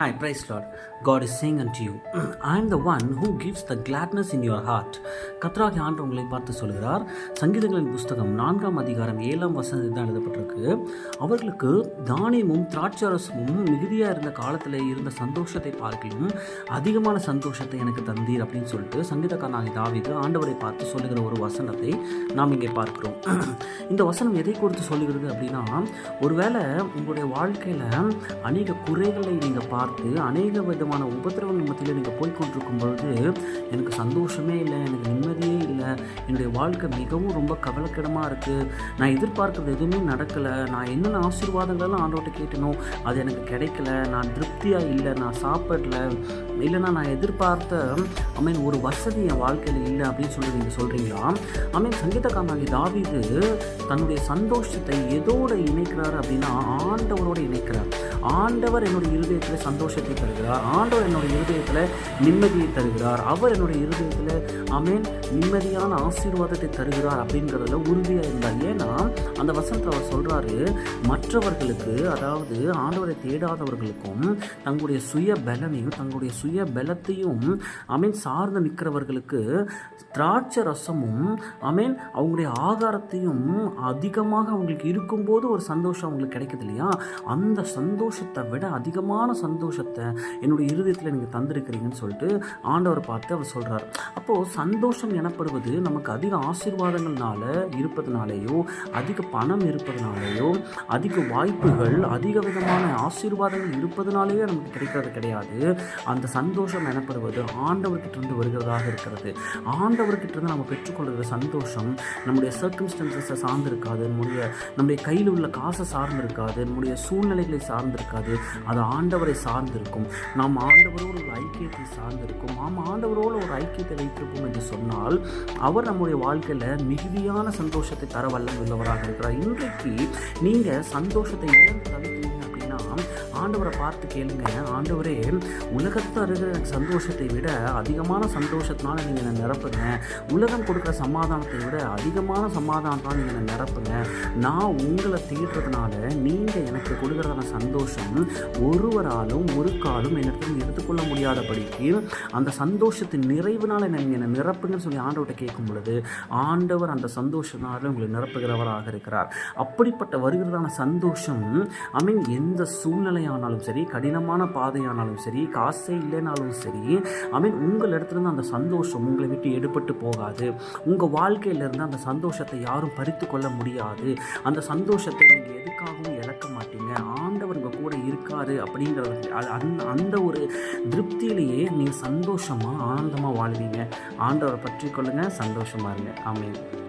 Hi, praise Lord. God is saying unto you, I am the one who gives the gladness in your heart. கத்ராகி ஆண்டு உங்களை பார்த்து சொல்கிறார் சங்கீதங்களின் புஸ்தகம் நான்காம் அதிகாரம் ஏழாம் வசனத்தில் தான் எழுதப்பட்டிருக்கு அவர்களுக்கு தானியமும் திராட்சரசமும் மிகுதியாக இருந்த காலத்தில் இருந்த சந்தோஷத்தை பார்க்கலும் அதிகமான சந்தோஷத்தை எனக்கு தந்தீர் அப்படின்னு சொல்லிட்டு சங்கீதக்காரனாகி தாவிது ஆண்டவரை பார்த்து சொல்லுகிற ஒரு வசனத்தை நாம் இங்கே பார்க்கிறோம் இந்த வசனம் எதை குறித்து சொல்லுகிறது அப்படின்னா ஒருவேளை உங்களுடைய வாழ்க்கையில் அநேக குறைகளை நீங்கள் பார்த்து அநேக விதமான உபத்திரவங்கள் மத்தியில் நீங்கள் போய் கொண்டிருக்கும் பொழுது எனக்கு சந்தோஷமே இல்லை எனக்கு நிம்மதியே இல்லை. என்னுடைய வாழ்க்கை மிகவும் ரொம்ப கவலைக்கிடமாக இருக்குது நான் எதிர்பார்க்குறது எதுவுமே நடக்கலை. நான் என்னென்ன ஆசீர்வாதங்களெல்லாம் ஆண்டோட்ட கேட்டனோ அது எனக்கு கிடைக்கல. நான் திருப்தியாக இல்லை நான் சாப்பிடல. இல்லைன்னா நான் எதிர்பார்த்த ஐ மீன் ஒரு வசதி என் வாழ்க்கையில் இல்லை அப்படின்னு சொல்லி நீங்கள் சொல்கிறீங்களா ஐ மீன் சங்கீதக்காரனாகி தாவிது தன்னுடைய சந்தோஷத்தை எதோட இணைக்கிறார் அப்படின்னா ஆண்டவரோட இணைக்கிறார். ஆண்டவர் என்னுடைய இருதயத்தில் சந்தோஷத்தை தருகிறார். ஆண்டவர் என்னுடைய இருதயத்தில் நிம்மதியை தருகிறார். அவர் என்னுடைய இருதயத்தில் அமேன் நிம்மதியான ஆசீர்வாதத்தை தருகிறார் அப்படிங்கிறதுல உறுதியாக இருந்தார். ஏன்னா அந்த வசனத்தில் அவர் சொல்கிறாரு மற்றவர்களுக்கு அதாவது ஆண்டவரை தேடாதவர்களுக்கும் தங்களுடைய சுய பலனையும் தங்களுடைய சுய பலத்தையும் அமீன் சார்ந்து நிற்கிறவர்களுக்கு திராட்சை ரசமும் அமீன் அவங்களுடைய ஆகாரத்தையும் அதிகமாக அவங்களுக்கு இருக்கும்போது ஒரு சந்தோஷம் அவங்களுக்கு கிடைக்குது இல்லையா? அந்த சந்தோஷம் சந்தோஷத்தை விட அதிகமான சந்தோஷத்தை என்னுடைய இருதயத்தில் நீங்கள் தந்திருக்கிறீங்கன்னு சொல்லிட்டு ஆண்டவர் பார்த்து அவர் சொல்கிறார் அப்போது சந்தோஷம் எனப்படுவது நமக்கு அதிக ஆசீர்வாதங்கள்னால இருப்பதுனாலேயோ அதிக பணம் இருப்பதுனாலேயோ அதிக வாய்ப்புகள் அதிக விதமான ஆசீர்வாதங்கள் இருப்பதுனாலேயே நமக்கு கிடைக்கிறது கிடையாது. அந்த சந்தோஷம் எனப்படுவது ஆண்டவர்கிட்ட இருந்து வருகிறதாக இருக்கிறது. ஆண்டவர்கிட்டருந்து நம்ம பெற்றுக்கொள்கிற சந்தோஷம் நம்முடைய சர்க்கம்ஸ்டன்சஸை சார்ந்திருக்காது. நம்முடைய நம்முடைய கையில் உள்ள காசை சார்ந்திருக்காது. நம்முடைய சூழ்நிலைகளை சார்ந்து சார்ந்திருக்காது அது ஆண்டவரை சார்ந்திருக்கும். நாம் ஆண்டவரோடு ஒரு ஐக்கியத்தை சார்ந்திருக்கும். நாம் ஆண்டவரோடு ஒரு ஐக்கியத்தை வைத்திருப்போம் என்று சொன்னால் அவர் நம்முடைய வாழ்க்கையில் மிகுதியான சந்தோஷத்தை தர வல்லம் உள்ளவராக இருக்கிறார். இன்றைக்கு நீங்கள் சந்தோஷத்தை இழந்து தவிர்த்தீங்க அப்படின்னா ஆண்டவரை பார்த்து கேளுங்க. ஆண்டவரே உலகத்தில் இருக்கிற எனக்கு சந்தோஷத்தை விட அதிகமான சந்தோஷத்தினால நீங்கள் என்னை நிரப்புங்க. உலகம் கொடுக்குற சமாதானத்தை விட அதிகமான சமாதானத்தால் நீங்கள் என்னை நிரப்புங்க. நான் உங்களை தேடுறதுனால நீங்கள் எனக்கு கொடுக்குறதான சந்தோஷம் ஒருவராலும் ஒரு காலும் என்னிடத்தில் எடுத்துக்கொள்ள முடியாதபடிக்கு அந்த சந்தோஷத்தின் நிறைவுனால நீங்கள் என்னை நிரப்புங்கன்னு சொல்லி ஆண்டவர்கிட்ட கேட்கும் பொழுது ஆண்டவர் அந்த சந்தோஷத்தினால உங்களை நிரப்புகிறவராக இருக்கிறார். அப்படிப்பட்ட வருகிறதான சந்தோஷம் ஐ மீன் எந்த சூழ்நிலையானாலும் சரி கடினமான பாதையானாலும் சரி காசே இல்லைனாலும் சரி ஐ மீன் உங்கள் இடத்துலேருந்து அந்த சந்தோஷம் உங்களை விட்டு எடுபட்டு போகாது. உங்கள் வாழ்க்கையிலேருந்து அந்த சந்தோஷத்தை யாரும் பறித்து கொள்ள முடியாது. அந்த சந்தோஷத்தை நீங்கள் எதுக்காகவும் இழக்க மாட்டீங்க. ஆண்டவர் உங்கள் கூட இருக்காரு அப்படிங்கிறது அந்த அந்த ஒரு திருப்தியிலேயே நீங்கள் சந்தோஷமாக ஆனந்தமாக வாழ்வீங்க. ஆண்டவரை பற்றி கொள்ளுங்கள் சந்தோஷமாக இருங்க. ஆமேன்